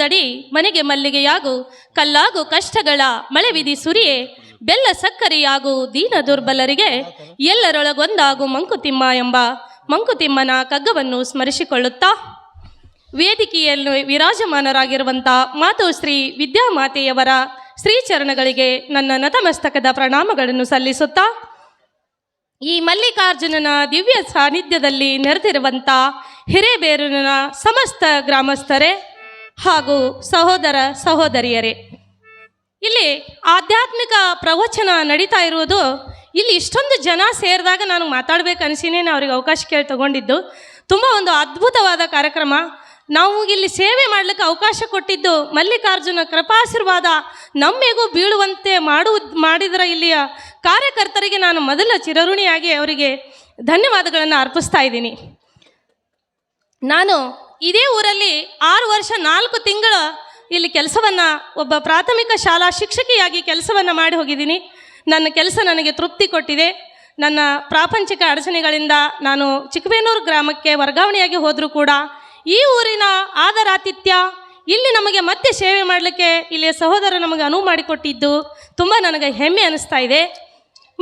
ದಡಿ ಮನೆಗೆ ಮಲ್ಲಿಗೆಯಾಗು, ಕಲ್ಲಾಗು ಕಷ್ಟಗಳ ಮಳೆ ವಿಧಿ ಸುರಿಯೇ, ಬೆಲ್ಲ ಸಕ್ಕರೆಯಾಗು ದೀನ ದುರ್ಬಲರಿಗೆ, ಎಲ್ಲರೊಳಗೊಂದಾಗು ಮಂಕುತಿಮ್ಮ ಎಂಬ ಮಂಕುತಿಮ್ಮನ ಕಗ್ಗವನ್ನು ಸ್ಮರಿಸಿಕೊಳ್ಳುತ್ತಾ? ವೇದಿಕೆಯಲ್ಲಿ ವಿರಾಜಮಾನರಾಗಿರುವಂಥ ಮಾತೋಶ್ರೀ ವಿದ್ಯಾಮಾತೆಯವರ ಶ್ರೀಚರಣಗಳಿಗೆ ನನ್ನ ನತಮಸ್ತಕದ ಪ್ರಣಾಮಗಳನ್ನು ಸಲ್ಲಿಸುತ್ತಾ, ಈ ಮಲ್ಲಿಕಾರ್ಜುನನ ದಿವ್ಯ ಸಾನ್ನಿಧ್ಯದಲ್ಲಿ ನೆರೆದಿರುವಂಥ ಹಿರೇಬೇರೂರಿನ ಸಮಸ್ತ ಗ್ರಾಮಸ್ಥರೇ ಹಾಗೂ ಸಹೋದರ ಸಹೋದರಿಯರೇ, ಇಲ್ಲಿ ಆಧ್ಯಾತ್ಮಿಕ ಪ್ರವಚನ ನಡೀತಾ ಇರುವುದು, ಇಲ್ಲಿ ಇಷ್ಟೊಂದು ಜನ ಸೇರಿದಾಗ ನಾನು ಮಾತಾಡ್ಬೇಕು ಅನಿಸಿನೇ ಅವ್ರಿಗೆ ಅವಕಾಶ ಕೇಳಿ ತಗೊಂಡಿದ್ದು. ತುಂಬ ಒಂದು ಅದ್ಭುತವಾದ ಕಾರ್ಯಕ್ರಮ. ನಾವು ಇಲ್ಲಿ ಸೇವೆ ಮಾಡಲಿಕ್ಕೆ ಅವಕಾಶ ಕೊಟ್ಟಿದ್ದು ಮಲ್ಲಿಕಾರ್ಜುನ ಕೃಪಾಶೀರ್ವಾದ ನಮ್ಮೆಗೂ ಬೀಳುವಂತೆ ಮಾಡು ಮಾಡಿದ್ರ ಇಲ್ಲಿಯ ಕಾರ್ಯಕರ್ತರಿಗೆ ನಾನು ಮೊದಲ ಚಿರಋಣಿಯಾಗಿ ಅವರಿಗೆ ಧನ್ಯವಾದಗಳನ್ನು ಅರ್ಪಿಸ್ತಾ ಇದ್ದೀನಿ. ನಾನು ಇದೇ ಊರಲ್ಲಿ ಆರು ವರ್ಷ, ನಾಲ್ಕು ತಿಂಗಳ ಇಲ್ಲಿ ಕೆಲಸವನ್ನು ಒಬ್ಬ ಪ್ರಾಥಮಿಕ ಶಾಲಾ ಶಿಕ್ಷಕಿಯಾಗಿ ಕೆಲಸವನ್ನು ಮಾಡಿ ಹೋಗಿದ್ದೀನಿ. ನನ್ನ ಕೆಲಸ ನನಗೆ ತೃಪ್ತಿ ಕೊಟ್ಟಿದೆ. ನನ್ನ ಪ್ರಾಪಂಚಿಕ ಅಡಚಣೆಗಳಿಂದ ನಾನು ಚಿಕ್ಕಬೇನೂರು ಗ್ರಾಮಕ್ಕೆ ವರ್ಗಾವಣೆಯಾಗಿ ಹೋದರೂ ಕೂಡ ಈ ಊರಿನ ಆದರಾತಿಥ್ಯ ಇಲ್ಲಿ ನಮಗೆ ಮತ್ತೆ ಸೇವೆ ಮಾಡಲಿಕ್ಕೆ ಇಲ್ಲಿಯ ಸಹೋದರ ನಮಗೆ ಅನುವು ಮಾಡಿಕೊಟ್ಟಿದ್ದು ತುಂಬ ನನಗೆ ಹೆಮ್ಮೆ ಅನಿಸ್ತಾ ಇದೆ.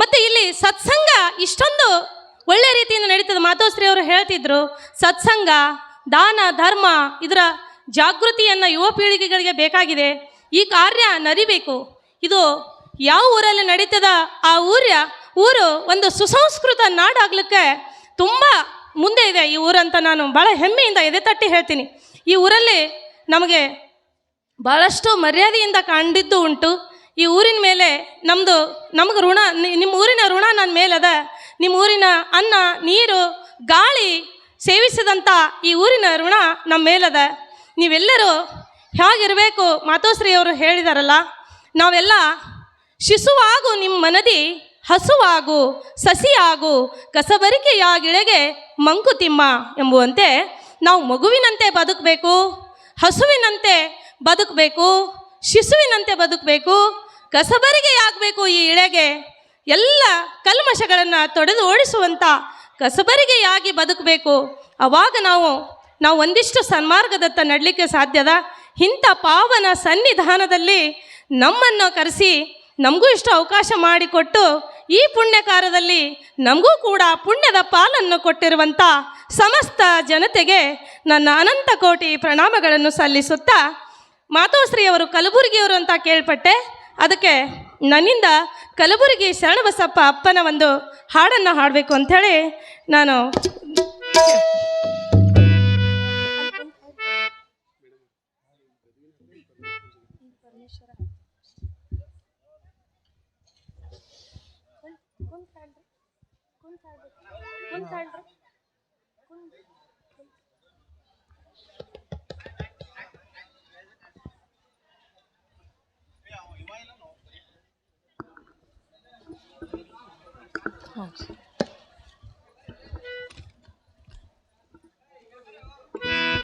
ಮತ್ತು ಇಲ್ಲಿ ಸತ್ಸಂಗ ಇಷ್ಟೊಂದು ಒಳ್ಳೆ ರೀತಿಯಿಂದ ನಡೀತದೆ. ಮಾತೋಶ್ರೀ ಅವರು ಹೇಳ್ತಿದ್ರು, ಸತ್ಸಂಗ ದಾನ, ಧರ್ಮ ಇದರ ಜಾಗೃತಿಯನ್ನು ಯುವ ಪೀಳಿಗೆಗಳಿಗೆ ಬೇಕಾಗಿದೆ. ಈ ಕಾರ್ಯ ನರಿಬೇಕು ಇದು ಯಾವ ಊರಲ್ಲಿ ನಡೀತದ ಆ ಊರ್ಯ, ಊರು ಒಂದು ಸುಸಂಸ್ಕೃತ ನಾಡಾಗಲಿಕ್ಕೆ ತುಂಬ ಮುಂದೆ ಇದೆ ಈ ಊರಂತ ನಾನು ಭಾಳ ಹೆಮ್ಮೆಯಿಂದ ಎದೆ ತಟ್ಟಿ ಹೇಳ್ತೀನಿ. ಈ ಊರಲ್ಲಿ ನಮಗೆ ಭಾಳಷ್ಟು ಮರ್ಯಾದೆಯಿಂದ ಕಂಡಿದ್ದು ಉಂಟು. ಈ ಊರಿನ ಮೇಲೆ ನಮ್ಮದು ನಮಗೆ ಋಣ ನಿಮ್ಮ ಊರಿನ ಋಣ ನನ್ನ ಮೇಲದ. ನಿಮ್ಮ ಊರಿನ ಅನ್ನ, ನೀರು, ಗಾಳಿ ಸೇವಿಸಿದಂಥ ಈ ಊರಿನ ಋಣ ನಮ್ಮ ಮೇಲದ. ನೀವೆಲ್ಲರೂ ಹೇಗಿರಬೇಕು ಮಾತೋಶ್ರೀ ಅವರು ಹೇಳಿದಾರಲ್ಲ, ನಾವೆಲ್ಲ ಶಿಶುವಾಗು ನಿಮ್ಮ ಮನದಿ, ಹಸುವಾಗು, ಸಸಿಯಾಗು, ಕಸಬರಿಕೆಯಾಗಿಳೆಗೆ ಮಂಕುತಿಮ್ಮ ಎಂಬುವಂತೆ ನಾವು ಮಗುವಿನಂತೆ ಬದುಕಬೇಕು, ಹಸುವಿನಂತೆ ಬದುಕಬೇಕು, ಶಿಶುವಿನಂತೆ ಬದುಕಬೇಕು, ಕಸಬರಿಗೆಯಾಗಬೇಕು ಈ ಇಳೆಗೆ. ಎಲ್ಲ ಕಲ್ಮಶಗಳನ್ನು ತೊಡೆದು ಓಡಿಸುವಂಥ ಕಸಬರಿಗೆಯಾಗಿ ಬದುಕಬೇಕು. ಅವಾಗ ನಾವು ನಾವು ಒಂದಿಷ್ಟು ಸನ್ಮಾರ್ಗದತ್ತ ನಡಲಿಕ್ಕೆ ಸಾಧ್ಯದ? ಇಂಥ ಪಾವನ ಸನ್ನಿಧಾನದಲ್ಲಿ ನಮ್ಮನ್ನು ಕರೆಸಿ, ನಮಗೂ ಇಷ್ಟು ಅವಕಾಶ ಮಾಡಿಕೊಟ್ಟು, ಈ ಪುಣ್ಯಕಾರದಲ್ಲಿ ನಮಗೂ ಕೂಡ ಪುಣ್ಯದ ಪಾಲನ್ನು ಕೊಟ್ಟಿರುವಂಥ ಸಮಸ್ತ ಜನತೆಗೆ ನನ್ನ ಅನಂತ ಕೋಟಿ ಪ್ರಣಾಮಗಳನ್ನು ಸಲ್ಲಿಸುತ್ತಾ, ಮಾತೋಶ್ರೀಯವರು ಕಲಬುರಗಿಯವರು ಅಂತ ಕೇಳ್ಪಟ್ಟೆ. ಅದಕ್ಕೆ ನನ್ನಿಂದ ಕಲಬುರಗಿ ಶರಣಬಸಪ್ಪ ಅಪ್ಪನ ಒಂದು ಹಾಡನ್ನು ಹಾಡಬೇಕು ಅಂಥೇಳಿ ನಾನು ಕುಂತಾಳ್ರಿ ಕುಂತಾಳ್ರಿ ಕುಂತಾಳ್ರಿ 好吃